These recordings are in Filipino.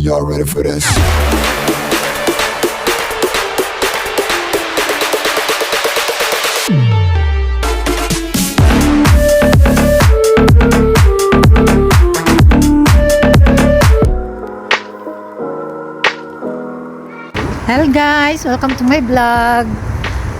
Are y'all ready for this? Hello guys, welcome to my vlog.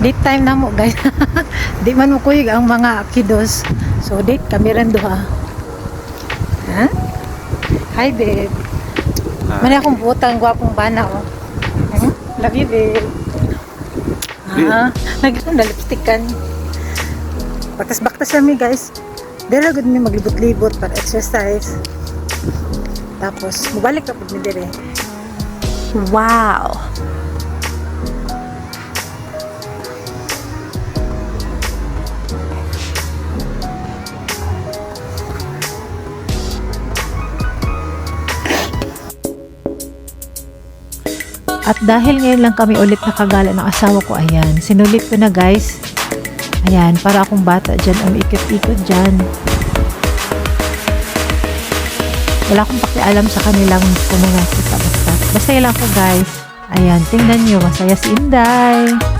Date time na mo guys. Di man mo kuyog ang mga kiddos. So date kami rin duha. Ha? Hi babe. Mani akong butang gwapong bana oh. Hmm? Love you babe. Ah, nag lipstickan. Baktas-baktas kami guys. Dere good mi maglibot-libot para exercise. Tapos, mubalik ka pag ni dire. Wow. At dahil ngayon lang kami ulit nakagala ng asawa ko, ayan, sinulit ko na guys. Ayan, para akong bata dyan, ang ikot-ikot dyan. Wala akong pakialam sa kanilang kumungan kita basta. Basta lang ko guys. Ayan, tingnan nyo, masaya si Inday.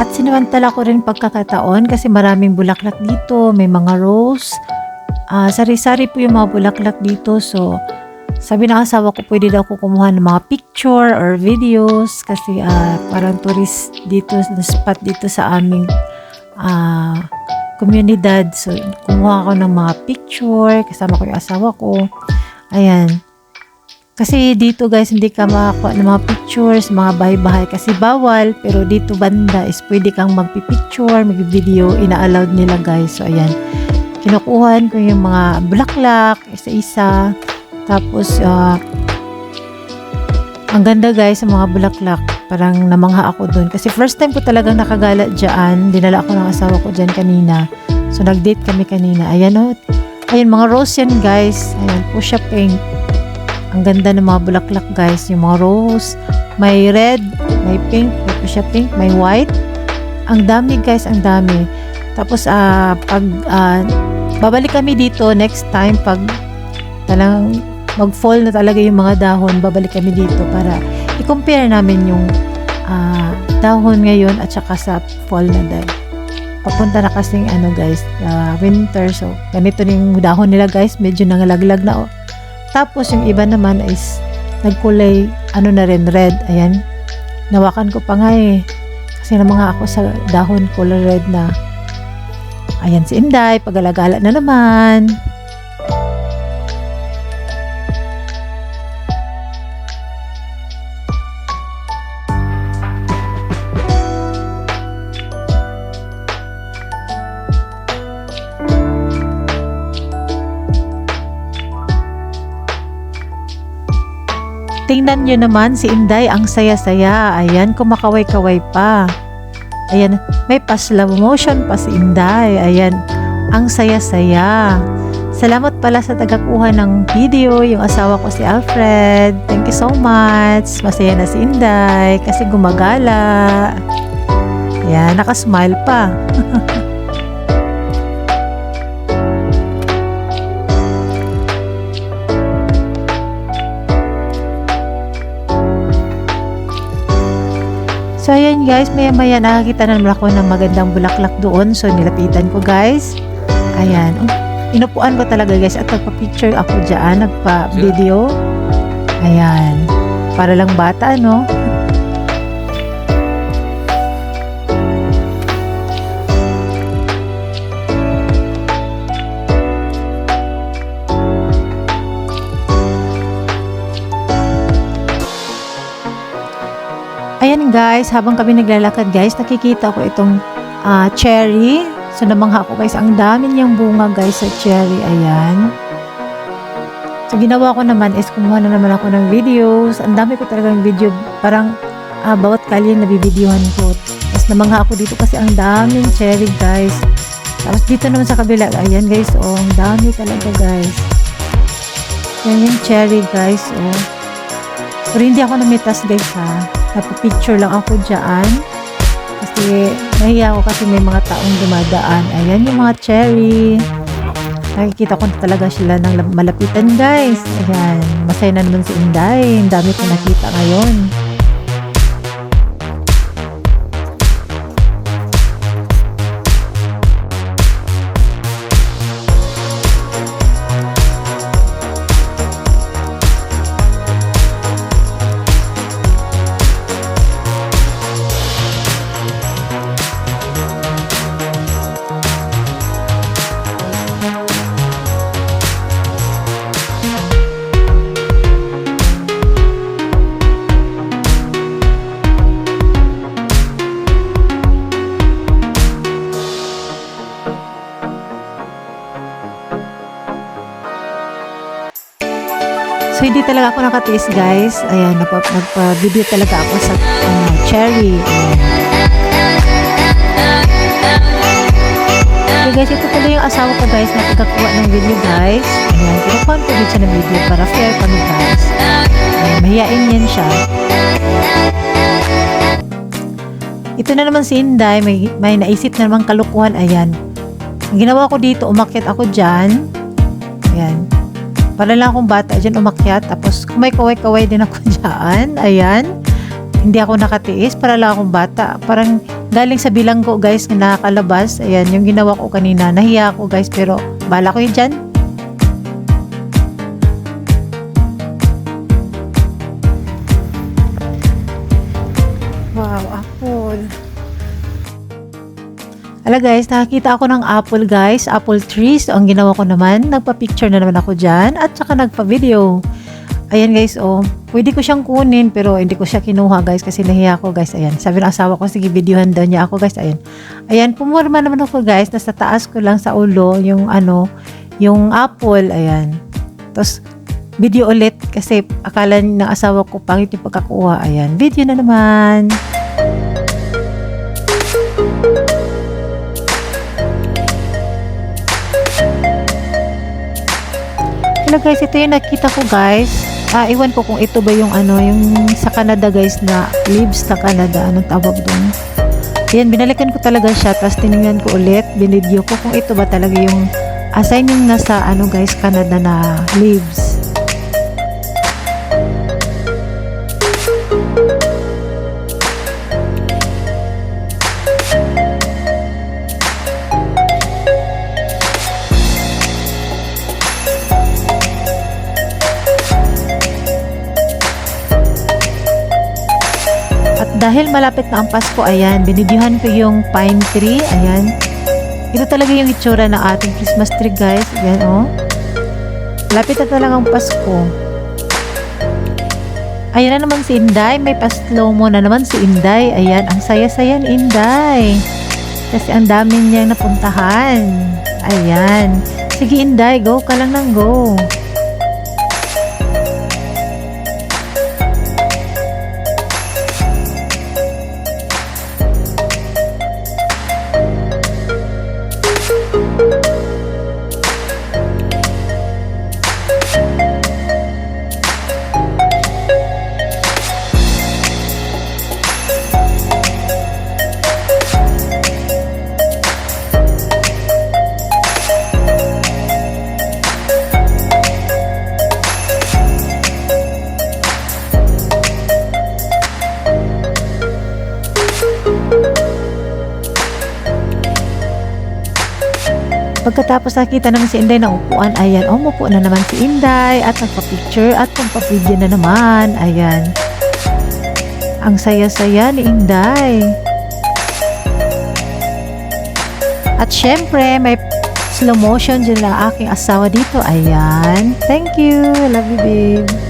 At sinamantala ko rin pagkakataon kasi maraming bulaklak dito, may mga rose. Ah, sari-sari po yung mga bulaklak dito. So, sabi ng asawa ko, pwede daw ako kumuha ng mga picture or videos kasi ah, parang tourist dito, na spot dito sa aming ah, komunidad. So, kumuha ako ng mga picture, kasama ko yung asawa ko. Ayan. Kasi dito guys, hindi ka makakuha ng mga pictures, mga bahay-bahay kasi bawal. Pero dito banda is pwede kang magpipicture, mag-video, ina-allowed nila guys. So ayan, kinukuhan ko yung mga bulaklak, isa-isa. Tapos, ah, ang ganda guys sa mga bulaklak. Parang namangha ako doon. Kasi first time ko talagang nakagala dyan. Dinala ako ng asawa ko dyan kanina. So nag-date kami kanina. Ayan o. Ayan, mga rose yan guys. Ayan, fuchsia pink. Ang ganda ng mga bulaklak guys. Yung mga rose. May red, may pink, may fuchsia pink, may white. Ang dami guys, ang dami. Tapos ah pag ah, babalik kami dito next time pag talang mag-fall na talaga yung mga dahon, babalik kami dito para i-compare namin yung ah, dahon ngayon at saka sa fall na dahil. Papunta na kasing ano guys, ah, winter. So, ganito na yung dahon nila guys. Medyo nangalaglag na. oh. Tapos yung iba naman is nagkulay ano na rin red. Ayan. Nawakan ko pa nga eh. Kasi na mga ako sa dahon color red na. Ayan si Inday, pagalagala na naman. Tingnan nyo naman si Inday, ang saya-saya. Ayan, kumakaway-kaway pa. Ayan, may pa-slow motion pa si Inday. Ayan, ang saya-saya. Salamat pala sa tagakuha ng video, yung asawa ko si Alfred. Thank you so much. Masaya na si Inday kasi gumagala. Ayan, nakasmile pa. So ayan guys, maya maya nakakita na naman ako ng magandang bulaklak doon. So nilapitan ko guys. Ayan. Oh, inupuan ko talaga guys at nagpa-picture ako dyan, nagpa-video. Ayan. Para lang bata, no? Ayan guys, habang kami naglalakad guys, nakikita ko itong ah, cherry. So namangha ko guys, ang dami niyang bunga guys sa cherry. Ayan. So ginawa ko naman is kumuha na naman ako ng videos. Ang dami ko talagang video. Parang ah, bawat kalye na bibidyohan ko. Tapos namangha ako dito kasi ang daming cherry guys. Tapos dito naman sa kabila, ayan guys, oh, ang dami talaga guys. Yan yung cherry guys, oh. Pero hindi ako namitas guys ha. Napapicture lang ako dyan. Kasi nahiya ako kasi may mga taong dumadaan. Ayan yung mga cherry. Nakikita ko talaga sila ng lap- malapitan guys. Ayan. Masaya na naman si Inday. Ang dami ko nakita ngayon. Talaga ako nakatiis, guys. Ayan, napa, nagpa-video talaga ako sa ano, cherry. So, guys, ito pala yung asawa ko, guys, na pagkakuha ng video, guys. Ayan, kinukuhan ko siya ng video para fair kami, guys. Ayan, mahiyain yan siya. Ito na naman si Inday, may, may naisip na naman kalukuhan. Ayan. Ang ginawa ko dito, umakyat ako dyan. Ayan. Para lang akong bata dyan umakyat. Tapos kumay kaway-kaway din ako dyan. Ayan. Hindi ako nakatiis. Para lang akong bata. Parang galing sa bilanggo guys na nakakalabas. Ayan. Yung ginawa ko kanina. Nahiya ako guys. Pero bala ko yun dyan. Ala guys, nakakita ako ng apple guys, apple trees. Ang ginawa ko naman, nagpa-picture na naman ako dyan at saka nagpa-video. Ayan guys, oh, pwede ko siyang kunin pero hindi ko siya kinuha guys kasi nahiya ako guys. Ayan, sabi ng asawa ko, sige videohan daw niya ako guys. Ayan, ayan, pumurma naman ako guys, nasa taas ko lang sa ulo yung ano, yung apple, ayan. Tapos, video ulit kasi akala ng asawa ko pangit yung pagkakuha. Ayan, video na naman. Hello guys, ito yung nakita ko guys. Ah, iwan ko kung ito ba yung ano, yung sa Canada guys na leaves sa Canada. Anong tawag doon? Yan, binalikan ko talaga siya. Tapos tinignan ko ulit, binidyo ko kung ito ba talaga yung assign yung nasa ano guys, Canada na leaves. Dahil malapit na ang Pasko, ayan, binidyuhan ko yung pine tree, ayan. Ito talaga yung itsura ng ating Christmas tree, guys. Ayan, oh. Malapit na talagang Pasko. Ayan na naman si Inday. May pa-slow mo na naman si Inday. Ayan, ang saya-saya ni Inday. Kasi ang dami niyang napuntahan. Ayan. Sige, Inday, go ka lang ng go. Pagkatapos nakita naman si Inday ng upuan, ayan, oh, umupo na naman si Inday at nagpa-picture at nagpa-video na naman. Ayan. Ang saya-saya ni Inday. At syempre, may slow motion dyan na aking asawa dito. Ayan. Thank you. Love you, babe.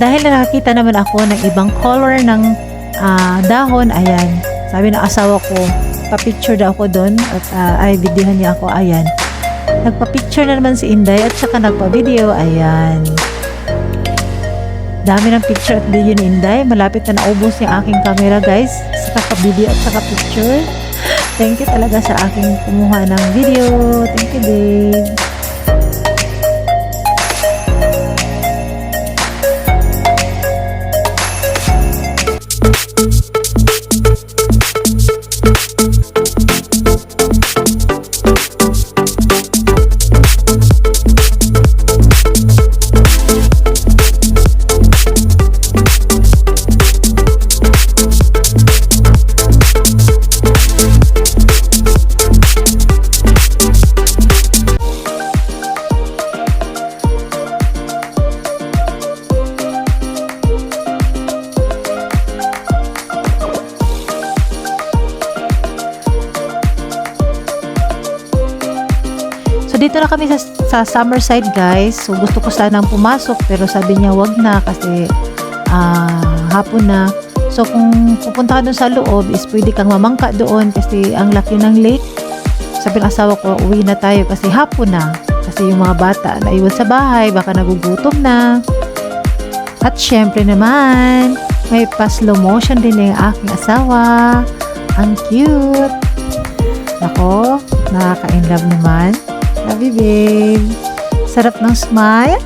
Dahil nakakita naman ako ng ibang color ng ah, dahon, ayan. Sabi ng asawa ko, pa-picture daw ako doon at ah, ay videohan niya ako, ayan. Nagpa-picture na naman si Inday at saka nagpa-video, ayan. Dami ng picture at video ni Inday. Malapit na naubos yung aking camera, guys. Sa kaka-video at saka picture. Thank you talaga sa aking kumuha ng video. Thank you, babe. Sa, Summerside guys. So gusto ko sanang pumasok pero sabi niya wag na kasi ah, hapon na. So kung pupunta ka doon sa loob is pwede kang mamangka doon kasi ang laki ng lake. Sabi ng asawa ko uwi na tayo kasi hapon na. Kasi yung mga bata na iwan sa bahay baka nagugutom na. At syempre naman may pa-slow motion din yung aking asawa. Ang cute. Nako, nakaka-in love naman. You, babe. Sarap ng smile.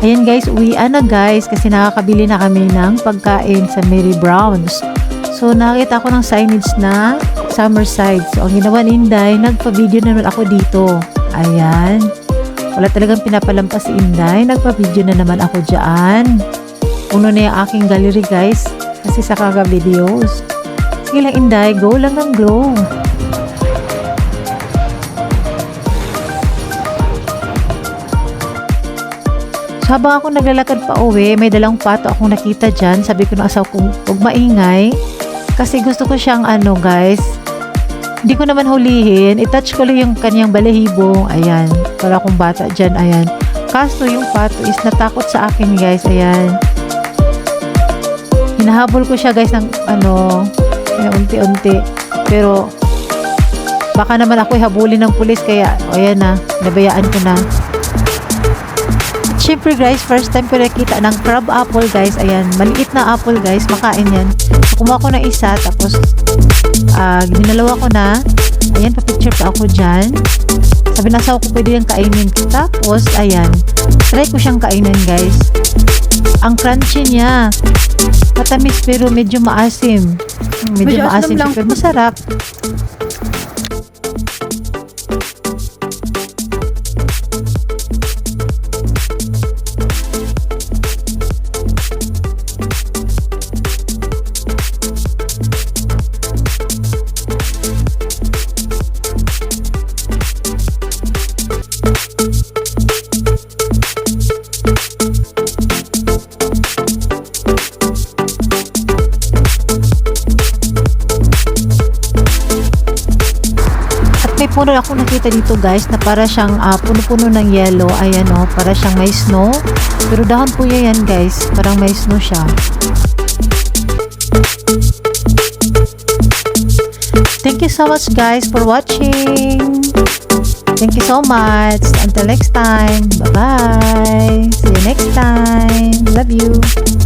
Ayan guys, uwian na guys kasi nakakabili na kami ng pagkain sa Mary Brown's. So nakita ko ng signage na Summerside. So ang ginawa ni Inday, nagpa-video naman ako dito. Ayan. Wala talagang pinapalampas si Inday. Nagpa-video na naman ako dyan. Uno na yung aking gallery guys. Kasi sa kaka-videos. Sige lang Inday, go lang ng glow. So, habang ako naglalakad pa uwi, may dalang pato akong nakita dyan. Sabi ko na asaw kong huwag maingay. Kasi gusto ko siyang ano guys, hindi ko naman hulihin. I-touch ko lang yung kanyang balahibo. Ayan, para akong bata dyan. Ayan. Kaso yung pato is natakot sa akin guys. Ayan. Hinahabol ko siya guys ng ano, unti-unti. Pero baka naman ako habulin ng pulis kaya ayan na, nabayaan ko na. Siyempre guys, first time ko nakita ng crab apple guys. Ayan, maliit na apple guys. Makain yan. So, kumuha ko na isa. Tapos, ah, ginalawa ko na. Ayan, pa-picture pa ako dyan. Sabi na asawa ko pwede yung kainin. Tapos, ayan. Try ko siyang kainin guys. Ang crunchy niya. Matamis pero medyo maasim. Medyo, Medyo maasim asim lang. pero masarap. Puno ako nakita dito guys na para siyang ah, puno-puno ng yellow. Ayan o, para siyang may snow. Pero dahon po yan guys. Parang may snow siya. Thank you so much guys for watching. Thank you so much. Until next time. Bye-bye. See you next time. Love you.